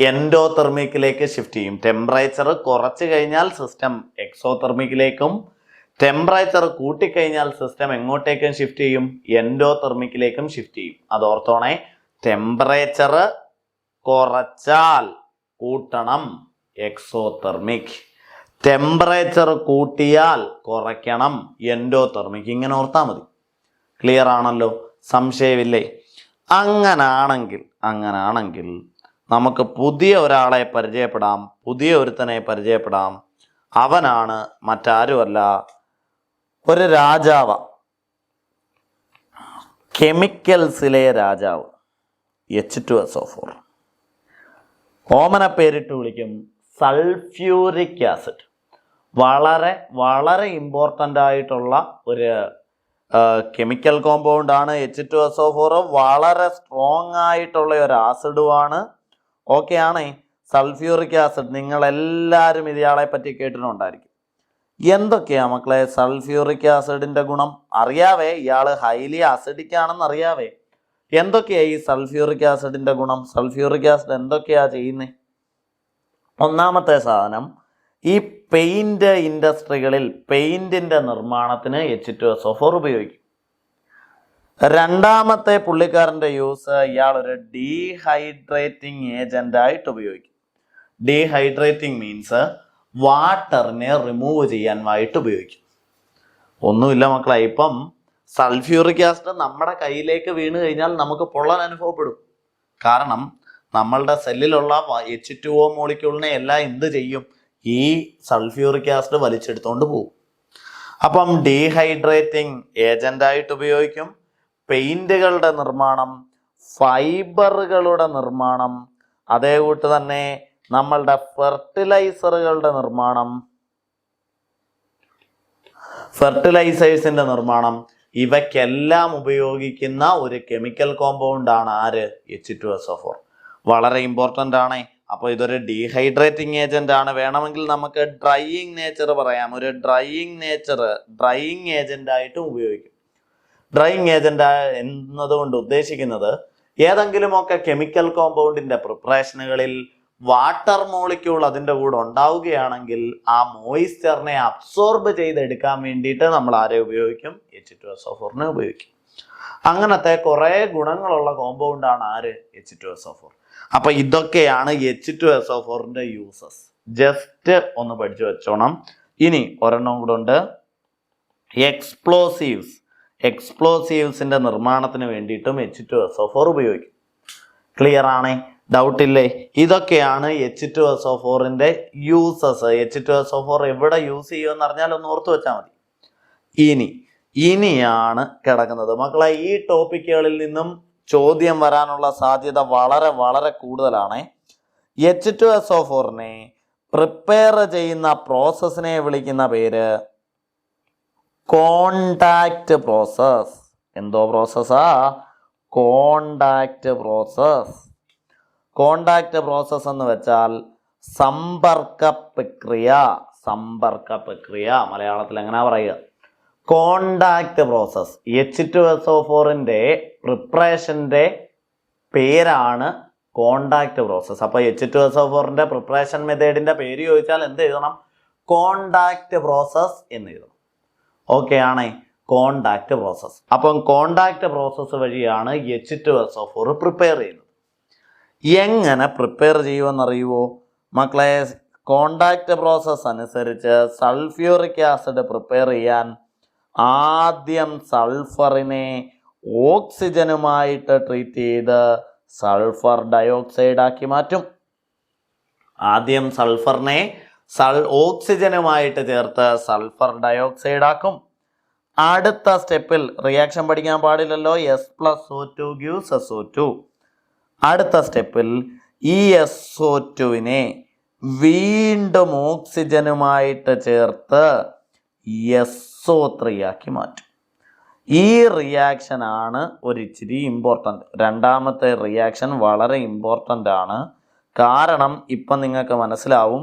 എൻഡോതെർമിക്കിലേക്ക് ഷിഫ്റ്റ് ചെയ്യും. ടെമ്പറേച്ചർ കുറച്ച് കഴിഞ്ഞാൽ സിസ്റ്റം എക്സോതെർമിക്കിലേക്കും ടെമ്പറേച്ചർ കൂട്ടിക്കഴിഞ്ഞാൽ സിസ്റ്റം എങ്ങോട്ടേക്കും ഷിഫ്റ്റ് ചെയ്യും? എൻഡോതെർമിക്കിലേക്കും ഷിഫ്റ്റ് ചെയ്യും. അത് ഓർത്തോണേ ടെമ്പറേച്ചർ കുറച്ചാൽ കൂട്ടണം എക്സോതെർമിക് ടെമ്പറേച്ചർ കൂട്ടിയാൽ കുറയ്ക്കണം എൻഡോതെർമിക്. ഇങ്ങനെ ഓർത്താൽ മതി. ക്ലിയർ ആണല്ലോ? സംശയമില്ലേ? അങ്ങനാണെങ്കിൽ അങ്ങനാണെങ്കിൽ നമുക്ക് പുതിയ ഒരാളെ പരിചയപ്പെടാം പുതിയ ഒരുത്തനെ പരിചയപ്പെടാം. അവനാണ് മറ്റാരുമല്ല ഒരു രാജാവ. കെമിക്കൽസിലെ രാജാവ്. H two S O four ഓമന പേരിട്ട് വിളിക്കും സൾഫ്യൂരിക് ആസിഡ്. വളരെ വളരെ ഇമ്പോർട്ടന്റ് ആയിട്ടുള്ള ഒരു chemical കോമ്പൗണ്ടാണ് H two S O four വളരെ സ്ട്രോങ് ആയിട്ടുള്ള ഒരു ആസിഡുമാണ് ഓക്കെ ആണേ സൾഫ്യൂറിക് ആസിഡ് നിങ്ങൾ എല്ലാവരും ഇയാളെ പറ്റി കേട്ടിട്ടുണ്ടായിരിക്കും. എന്തൊക്കെയാണ് മക്കളെ സൾഫ്യൂറിക് ആസിഡിന്റെ ഗുണം? അറിയാവേ ഇയാൾ ഹൈലി അസിഡിക് ആണെന്ന് അറിയാവേ. എന്തൊക്കെയാണ് ഈ സൾഫ്യൂറിക് ആസിഡിന്റെ ഗുണം? സൾഫ്യൂറിക് ആസിഡ് എന്തൊക്കെയാണ് ചെയ്യുന്നത് ഒന്നാമത്തെ സാധനം ഈ പെയിന്റ് ഇൻഡസ്ട്രികളിൽ പെയിന്റിന്റെ നിർമ്മാണത്തിന് എച്ച് ടു എസ് ഫോർ ഉപയോഗിക്കും. രണ്ടാമത്തെ പുള്ളിക്കാരന്റെ യൂസ് ഇയാളൊരു ഡീഹൈഡ്രേറ്റിംഗ് ഏജന്റ് ആയിട്ട് ഉപയോഗിക്കും. ഡീഹൈഡ്രേറ്റിംഗ് മീൻസ് വാട്ടറിനെ റിമൂവ് ചെയ്യാനായിട്ട് ഉപയോഗിക്കും. ഒന്നുമില്ല മക്കളെ ഇപ്പം സൾഫ്യൂറിക് ആസിഡ് നമ്മുടെ കയ്യിലേക്ക് വീണ് കഴിഞ്ഞാൽ നമുക്ക് പൊള്ളൽ അനുഭവപ്പെടും. കാരണം നമ്മളുടെ സെല്ലിലുള്ള എച്ച് ടു ഒ മോളിക്യൂളിനെ എല്ലാം എന്ത് ചെയ്യും? ഈ സൾഫ്യൂറിക് ആസിഡ് വലിച്ചെടുത്തോണ്ട് പോകും. അപ്പം ഡീഹൈഡ്രേറ്റിംഗ് ഏജന്റ് ആയിട്ട് ഉപയോഗിക്കും. പെയിന്റുകളുടെ നിർമ്മാണം ഫൈബറുകളുടെ നിർമ്മാണം അതേ കൂട്ട് തന്നെ നമ്മളുടെ ഫെർട്ടിലൈസറുകളുടെ നിർമ്മാണം ഫെർട്ടിലൈസേഴ്സിന്റെ നിർമ്മാണം. ഇവയ്ക്കെല്ലാം ഉപയോഗിക്കുന്ന ഒരു കെമിക്കൽ കോമ്പൗണ്ട് ആണ് ആര്? H two S O four വളരെ ഇമ്പോർട്ടന്റ് ആണ്. അപ്പോൾ ഇതൊരു ഡീഹൈഡ്രേറ്റിംഗ് ഏജന്റ് ആണ്. വേണമെങ്കിൽ നമുക്ക് ഡ്രൈയിങ് നേച്ചർ പറയാം. ഒരു ഡ്രൈയിങ് നേച്ചർ ഡ്രൈയിങ് ഏജന്റ് ആയിട്ടും ഉപയോഗിക്കും. ഡ്രൈയിങ് ഏജന്റ് എന്നതുകൊണ്ട് ഉദ്ദേശിക്കുന്നത് ഏതെങ്കിലുമൊക്കെ കെമിക്കൽ കോമ്പൗണ്ടിന്റെ പ്രിപ്പറേഷനുകളിൽ വാട്ടർ മോളിക്യൂൾ അതിന്റെ കൂടെ ഉണ്ടാവുകയാണെങ്കിൽ ആ മോയിസ്ചറിനെ അബ്സോർബ് ചെയ്തെടുക്കാൻ വേണ്ടിയിട്ട് നമ്മൾ ആരെ ഉപയോഗിക്കും? എച്ച് ടു എസ് ഒ ഫോറിനെ ഉപയോഗിക്കും. അങ്ങനത്തെ കുറേ ഗുണങ്ങളുള്ള കോമ്പൗണ്ടാണ് ആര്? H two S O four അപ്പൊ ഇതൊക്കെയാണ് H two S O uses just ഒന്ന് പഠിച്ചു വെച്ചോണം. ഇനി ഒരെണ്ണം കൂടെ ഉണ്ട്. എക്സ്പ്ലോസീവ്സ് എക്സ്പ്ലോസീവ്സിന്റെ നിർമ്മാണത്തിന് വേണ്ടിയിട്ടും H two S O four ഉപയോഗിക്കും. ക്ലിയർ ആണേ? ഡൗട്ട് ഇല്ലേ? ഇതൊക്കെയാണ് എച്ച് ടു എസ് ഒ ഫോറിന്റെ uses H two S O four എവിടെ യൂസ് ചെയ്യുമെന്ന് അറിഞ്ഞാൽ ഒന്ന് ഓർത്തു വെച്ചാൽ മതി. ഇനി ഇനിയാണ് കിടക്കുന്നത്. മക്കളെ ഈ ടോപ്പിക്കുകളിൽ നിന്നും ചോദ്യം വരാനുള്ള സാധ്യത വളരെ വളരെ കൂടുതലാണ്. എച്ച് ടു എസ് ഒ ഫോറിനെ പ്രിപ്പയർ ചെയ്യുന്ന പ്രോസസ്സിനെ വിളിക്കുന്ന പേര് കോണ്ടാക്റ്റ് പ്രോസസ്. എന്തോ പ്രോസസ്സാ? Contact process. കോണ്ടാക്ട് പ്രോസസ് എന്ന് വെച്ചാൽ സമ്പർക്ക പ്രക്രിയ. സമ്പർക്ക പ്രക്രിയ. മലയാളത്തിൽ എങ്ങനെ പറയുക? Contact process. H two S O ഫോറിന്റെ പ്രിപ്പറേഷന്റെ പേരാണ് കോണ്ടാക്ട് പ്രോസസ്. അപ്പോൾ എച്ച് ടു എസ് ഒ ഫോറിന്റെ പ്രിപ്പറേഷൻ മെത്തേഡിന്റെ പേര് ചോദിച്ചാൽ എന്ത് എഴുതണം? കോണ്ടാക്ട് പ്രോസസ് എന്ന് എഴുതണം. ഓക്കെ ആണ് കോണ്ടാക്റ്റ് പ്രോസസ്. അപ്പം കോണ്ടാക്റ്റ് പ്രോസസ്സ് വഴിയാണ് H two S O four prepare ചെയ്യുന്നത്. എങ്ങനെ പ്രിപ്പയർ ചെയ്യുമെന്നറിയുമോ മക്കളെ കോണ്ടാക്റ്റ് പ്രോസസ്സ് അനുസരിച്ച് സൾഫ്യൂറിക് ആസിഡ് പ്രിപ്പയർ ചെയ്യാൻ ആദ്യം സൾഫറിനെ ഓക്സിജനുമായിട്ട് ട്രീറ്റ് ചെയ്ത് സൾഫർ ഡയോക്സൈഡ് ആക്കി മാറ്റും. ആദ്യം സൾഫറിനെ സൾ ഓക്സിജനുമായിട്ട് ചേർത്ത് സൾഫർ ഡയോക്സൈഡ് ആക്കും അടുത്ത സ്റ്റെപ്പിൽ റിയാക്ഷൻ പഠിക്കാൻ പാടില്ലല്ലോ. S plus O two gives S O two അടുത്ത സ്റ്റെപ്പിൽ ഈ എസ് ഒ ടുവിനെ വീണ്ടും ഓക്സിജനുമായിട്ട് ചേർത്ത് എസ് ഒ ത്രീ ആക്കി മാറ്റും. ഈ റിയാക്ഷൻ ആണ് ഒരു ഇച്ചിരി ഇമ്പോർട്ടന്റ് രണ്ടാമത്തെ റിയാക്ഷൻ വളരെ ഇമ്പോർട്ടന്റ് ആണ്. കാരണം ഇപ്പം നിങ്ങൾക്ക് മനസ്സിലാവും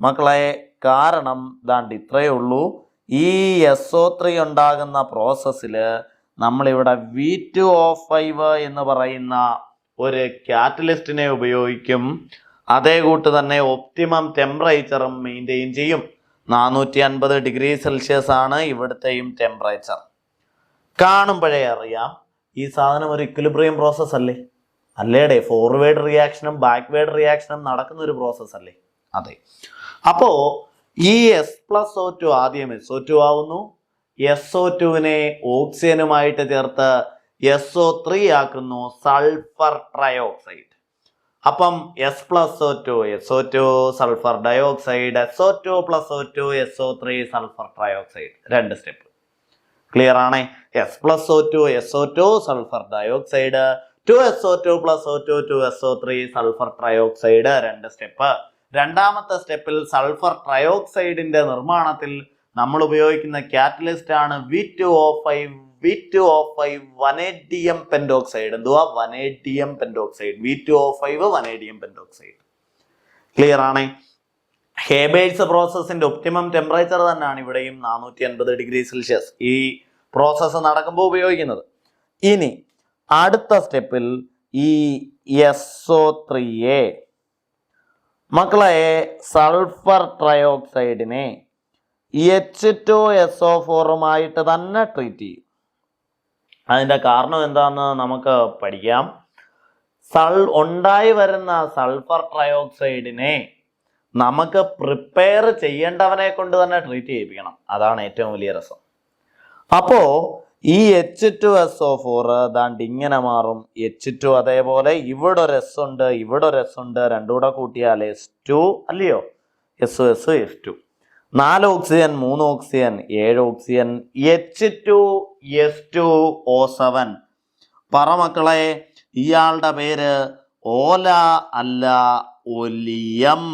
മക്കളെ കാരണം ദാണ്ട് ഇത്രയേ ഉള്ളൂ. ഈ എസ് ഒ ത്രീ ഉണ്ടാകുന്ന പ്രോസസ്സിൽ നമ്മളിവിടെ വി ടു ഒ ഫൈവ് എന്ന് പറയുന്ന ഒരു കാറ്റലിസ്റ്റിനെ ഉപയോഗിക്കും. അതേ കൂട്ട് തന്നെ ഒപ്റ്റിമം ടെമ്പറേച്ചറും മെയിന്റെയിൻ ചെയ്യും. നാനൂറ്റി അൻപത് ഡിഗ്രി സെൽഷ്യസ് ആണ് ഇവിടുത്തെയും ടെമ്പറേച്ചർ. കാണുമ്പോഴേ അറിയാം ഈ സാധനം ഒരു ഇക്വിലിബ്രിയം പ്രോസസ് അല്ലേ? അല്ലേടെ ഫോർവേഡ് റിയാക്ഷനും ബാക്ക്വേഡ് റിയാക്ഷനും നടക്കുന്ന ഒരു പ്രോസസ് അല്ലേ? അതെ. അപ്പോൾ ഈ എസ് പ്ലസ് ഒ ടു ആദ്യം എസ് ഒ ടു ആവുന്നു. എസ് ഒ ടുവിനെ ഓക്സിജനുമായിട്ട് ചേർത്ത് എസ് ഒ ത്രീ ആക്കുന്നു സൾഫർ ട്രയോക്സൈഡ് അപ്പം S plus O two S O two sulphur dioxide S O two plus O two S O three sulphur trioxide രണ്ട് step. Clear ആണേ? S plus O two S O two sulphur dioxide two S O two plus O two two S O three sulphur trioxide രണ്ട് step. രണ്ടാമത്തെ സ്റ്റെപ്പിൽ sulphur ട്രയോക്സൈഡിന്റെ നിർമ്മാണത്തിൽ നമ്മൾ ഉപയോഗിക്കുന്ന catalyst ആണ് V two O five V two O five vanadium pentoxide എന്തുവാ? Vanadium pentoxide V two O five vanadium pentoxide clear ആണേ? ഹേബേഴ്സ് പ്രോസസ്സിന്റെ ഒപ്റ്റിമം ടെമ്പറേച്ചർ തന്നെയാണ് ഇവിടെയും നാനൂറ്റി അൻപത് ഡിഗ്രി സെൽഷ്യസ് ഈ പ്രോസസ്സ് നടക്കുമ്പോൾ ഉപയോഗിക്കുന്നത്. ഇനി അടുത്ത സ്റ്റെപ്പിൽ ഈ എസ് ഒ ത്രീ എ മക്കളെ സൾഫർ ട്രയോക്സൈഡിനെ എച്ച് ടു എസ് ഒ ഫോറുമായിട്ട് തന്നെ ട്രീറ്റ് ചെയ്യും. അതിന്റെ കാരണം എന്താണെന്ന് നമുക്ക് പഠിക്കാം. സൾ ഉണ്ടായി വരുന്ന സൾഫർ ട്രയോക്സൈഡിനെ നമുക്ക് പ്രിപ്പയർ ചെയ്യേണ്ടവനെ കൊണ്ട് തന്നെ ട്രീറ്റ് ചെയ്യിപ്പിക്കണം. അതാണ് ഏറ്റവും വലിയ രസം. അപ്പോൾ ഈ H two S O four ദാണ്ട് ഇങ്ങനെ മാറും. എച്ച് ടു അതേപോലെ ഇവിടെ ഒരു എസ് ഉണ്ട് ഇവിടെ ഒരു എസ് ഉണ്ട് രണ്ടും കൂടെ കൂട്ടിയാൽ എസ് ടു അല്ലയോ? എസ് എസ് എസ് ടു നാല് ഓക്സിജൻ മൂന്ന് ഓക്സിജൻ ഏഴ് oxygen H two S two O seven പറ മക്കളെ ഇയാളുടെ പേര് ഓല അല്ല ഒലിയം.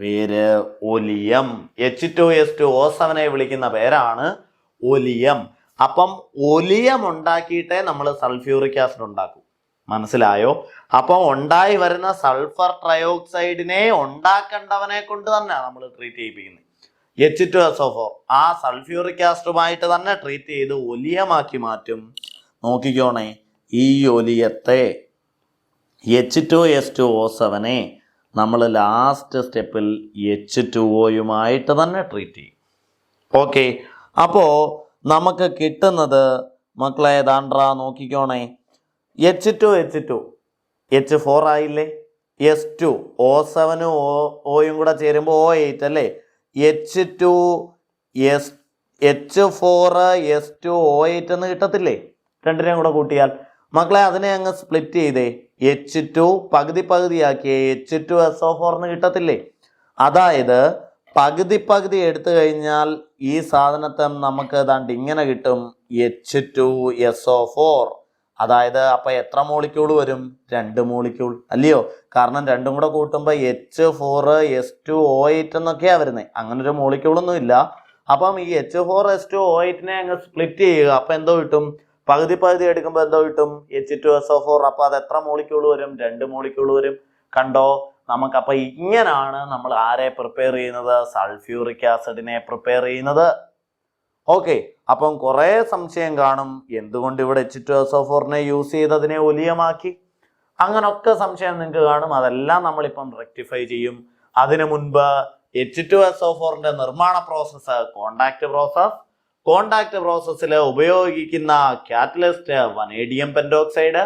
പേര് oleum. H two S two O സെവനെ വിളിക്കുന്ന പേരാണ് ഒലിയം. അപ്പം ഒലിയം ഉണ്ടാക്കിയിട്ടേ നമ്മൾ സൾഫ്യൂറിക് ആസിഡ് ഉണ്ടാക്കും. മനസ്സിലായോ? അപ്പം ഉണ്ടായി വരുന്ന സൾഫർ ട്രയോക്സൈഡിനെ ഉണ്ടാക്കേണ്ടവനെ കൊണ്ട് തന്നെ നമ്മൾ treat ചെയ്യിപ്പിക്കുന്നത്. H two S O four ആ സൾഫ്യൂറിക് ആസിഡുമായിട്ട് തന്നെ ട്രീറ്റ് ചെയ്ത് ഒലിയമാക്കി മാറ്റും. നോക്കിക്കോണേ ഈ ഒലിയത്തെ H two S two O സെവനെ നമ്മൾ ലാസ്റ്റ് സ്റ്റെപ്പിൽ എച്ച് ടു ഒയുമായിട്ട് തന്നെ ട്രീറ്റ് ചെയ്യും. ഓക്കെ അപ്പോൾ നമുക്ക് കിട്ടുന്നത് മക്കളെ ദാണ്ട്ര നോക്കിക്കോണേ. H two H two H four ആയില്ലേ? എസ് ടു ഒ സെവനും ഒ ഒയും കൂടെ ചേരുമ്പോൾ ഒ എയ്റ്റ് അല്ലേ? H two S H four S two O eight എന്ന് കിട്ടത്തില്ലേ? രണ്ടിനെയും കൂടെ കൂട്ടിയാൽ. മക്കളെ അതിനെ അങ്ങ് സ്പ്ലിറ്റ് ചെയ്തേ. എച്ച് ടു പകുതി പകുതിയാക്കിയ. H two S O four എന്ന് കിട്ടത്തില്ലേ? അതായത് പകുതി പകുതി എടുത്തു കഴിഞ്ഞാൽ ഈ സാധനത്തെ നമുക്ക് ഏതാണ്ട് ഇങ്ങനെ കിട്ടും. H two S O four അതായത് അപ്പൊ എത്ര മോളിക്യൂൾ വരും? രണ്ട് മോളിക്യൂൾ. അല്ലയോ? കാരണം രണ്ടും കൂടെ കൂട്ടുമ്പോൾ H four S two O eight എന്നൊക്കെയാ വരുന്നത് അങ്ങനെ ഒരു മോളിക്യൂളൊന്നും ഇല്ല. അപ്പം ഈ H four S two O എയ്റ്റിനെ അങ്ങ് സ്പ്ലിറ്റ് ചെയ്യുക. അപ്പൊ എന്തോ കിട്ടും? പകുതി പകുതി എടുക്കുമ്പോൾ എന്തോ കിട്ടും? H two S O four അപ്പൊ അത് എത്ര മോളിക്യൂൾ വരും? രണ്ട് മോളിക്യൂൾ വരും. കണ്ടോ? നമുക്കപ്പൊ ഇങ്ങനാണ് നമ്മൾ ആരെ പ്രിപ്പയർ ചെയ്യുന്നത്? സൾഫ്യൂറിക് ആസിഡിനെ പ്രിപ്പയർ ചെയ്യുന്നത്. ഓക്കെ അപ്പം കുറേ സംശയം കാണും. എന്തുകൊണ്ട് ഇവിടെ എച്ച് ടു എസ് ഒ ഫോറിനെ യൂസ് ചെയ്തതിനെ ഒലിയമാക്കി? അങ്ങനൊക്കെ സംശയം നിങ്ങൾക്ക് കാണും. അതെല്ലാം നമ്മളിപ്പം റെക്ടിഫൈ ചെയ്യും. അതിനു മുൻപ് എച്ച് ടു എസ് ഒ ഫോറിന്റെ നിർമ്മാണ പ്രോസസ്സ് കോണ്ടാക്ട് പ്രോസസ് കോണ്ടാക്ട് പ്രോസസ്സിൽ ഉപയോഗിക്കുന്ന കാറ്റലിസ്റ്റ് വനേഡിയം പെൻഡോക്സൈഡ്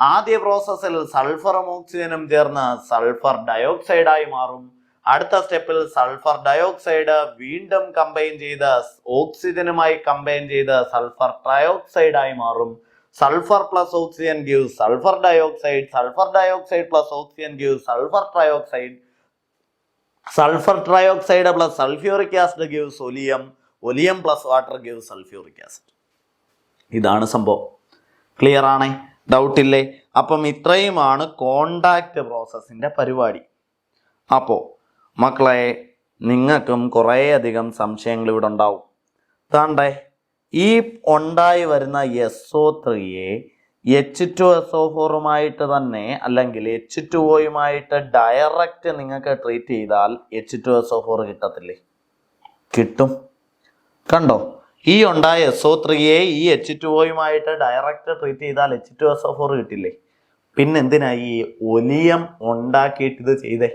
ആദ്യ പ്രോസസ്സിൽ സൾഫറും ഓക്സിജനും ചേർന്ന് സൾഫർ ഡയോക്സൈഡായി മാറും. അടുത്ത സ്റ്റെപ്പിൽ സൾഫർ ഡയോക്സൈഡ് വീണ്ടും കമ്പൈൻ ചെയ്ത് ഓക്സിജനുമായി കമ്പൈൻ ചെയ്ത് സൾഫർ ട്രയോക്സൈഡായി മാറും. Sulphur plus oxygen give sulphur dioxide sulphur dioxide plus oxygen give sulphur trioxide sulphur trioxide plus sulphuric acid gives oleum oleum plus water give sulphuric acid ഇതാണ് സംഭവം. Clear ആണേ? Doubt ഇല്ലേ? അപ്പം ഇത്രയുമാണ് കോണ്ടാക്ട് പ്രോസസ്സിന്റെ പരിപാടി. അപ്പോൾ മക്കളെ നിങ്ങൾക്കും കുറേയധികം സംശയങ്ങൾ ഇവിടെ ഉണ്ടാവും. താണ്ടേ ഈ ഉണ്ടായി വരുന്ന എസ് ഒ ത്രീയെ എച്ച് ടു എസ് ഒ ഫോറുമായിട്ട് തന്നെ അല്ലെങ്കിൽ എച്ച് ടു ഒയുമായിട്ട് ഡയറക്റ്റ് നിങ്ങൾക്ക് ട്രീറ്റ് ചെയ്താൽ H two S O four കിട്ടത്തില്ലേ? കിട്ടും. കണ്ടോ? ഈ ഉണ്ടായ എസ് ഒ ത്രീയെ ഈ എച്ച് ടു ഒയുമായിട്ട് ഡയറക്റ്റ് ട്രീറ്റ് ചെയ്താൽ H two S O four കിട്ടില്ലേ? പിന്നെ എന്തിനാ ഈ ഒലിയം ഉണ്ടാക്കിയിട്ട് ഇത് ചെയ്തേ?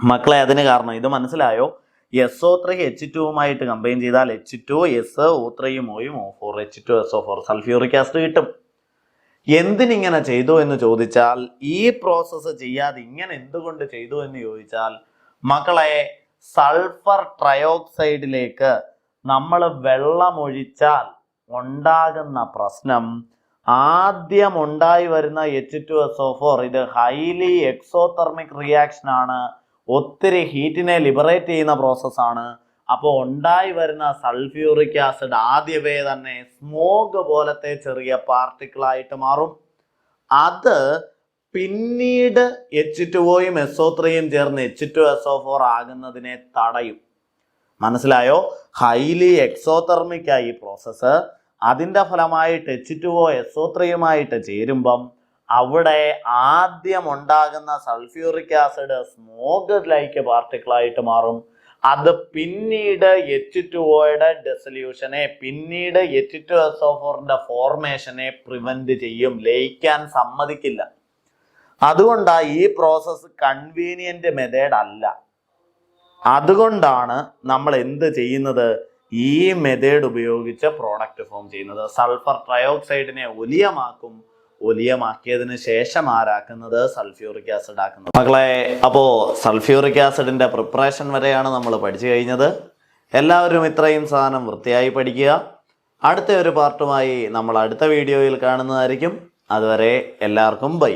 മക്കളെ അതിന് കാരണം ഇത് മനസ്സിലായോ? എസ് ഒ ത്രീ എച്ച് ടുവുമായിട്ട് കമ്പൈൻ ചെയ്താൽ എച്ച് ടു എസ് ഒ ത്രീയും ഒയും O four H two S O four sulphuric acid കിട്ടും. എന്തിനിങ്ങനെ ചെയ്തു എന്ന് ചോദിച്ചാൽ ഈ പ്രോസസ്സ് ചെയ്യാതെ ഇങ്ങനെ എന്തുകൊണ്ട് ചെയ്തു എന്ന് ചോദിച്ചാൽ മക്കളെ സൾഫർ ട്രയോക്സൈഡിലേക്ക് നമ്മൾ വെള്ളമൊഴിച്ചാൽ ഉണ്ടാകുന്ന പ്രശ്നം ആദ്യം ഉണ്ടായി വരുന്ന H two S O four ഇത് ഹൈലി എക്സോതെർമിക് റിയാക്ഷൻ ആണ്. ഒത്തിരി ഹീറ്റിനെ ലിബറേറ്റ് ചെയ്യുന്ന പ്രോസസ്സാണ് അപ്പോൾ ഉണ്ടായി വരുന്ന സൾഫ്യൂറിക് ആസിഡ് ആദ്യമേ തന്നെ സ്മോഗ് പോലത്തെ ചെറിയ പാർട്ടിക്കിളായിട്ട് മാറും. അത് പിന്നീട് എച്ച് ടു ഒയും എസ് ഒ ത്രീയും ചേർന്ന് H two S O four ആകുന്നതിനെ തടയും. മനസ്സിലായോ? ഹൈലി എക്സോതെർമിക് ഈ പ്രോസസ്സ് അതിന്റെ ഫലമായിട്ട് H two O S O ത്രീയുമായിട്ട് ചേരുമ്പം അവിടെ ആദ്യം ഉണ്ടാകുന്ന സൾഫ്യൂറിക് ആസിഡ് സ്മോഗ് ലൈക്ക് പാർട്ടിക്കിളായിട്ട് മാറും. അത് പിന്നീട് എച്ച് ടു ഒയുടെ ഡെസൊല്യൂഷനെ പിന്നീട് എച്ച് ടു എസ് ഒ ഫോറിന്റെ ഫോർമേഷനെ പ്രിവെന്റ് ചെയ്യും. ലയിക്കാൻ സമ്മതിക്കില്ല. അതുകൊണ്ടാണ് ഈ പ്രോസസ്സ് കൺവീനിയന്റ് മെത്തേഡ് അല്ല. അതുകൊണ്ടാണ് നമ്മൾ എന്ത് ചെയ്യുന്നത്? ഈ മെത്തേഡ് ഉപയോഗിച്ച് പ്രോഡക്റ്റ് ഫോം ചെയ്യുന്നത്. സൾഫർ ട്രയോക്സൈഡിനെ ഒലിയമാക്കും. ഒലിയമാക്കിയതിന് ശേഷം ആരാക്കുന്നത്? സൾഫ്യൂറിക് ആസിഡ് ആക്കുന്നത്. മക്കളെ അപ്പോൾ സൾഫ്യൂറിക് ആസിഡിന്റെ പ്രിപ്പറേഷൻ വരെയാണ് നമ്മൾ പഠിച്ചു കഴിഞ്ഞത്. എല്ലാവരും ഇത്രയും സാധനം വൃത്തിയായി പഠിക്കുക. അടുത്ത ഒരു പാർട്ടുമായി നമ്മൾ അടുത്ത വീഡിയോയിൽ കാണുന്നതായിരിക്കും. അതുവരെ എല്ലാവർക്കും ബൈ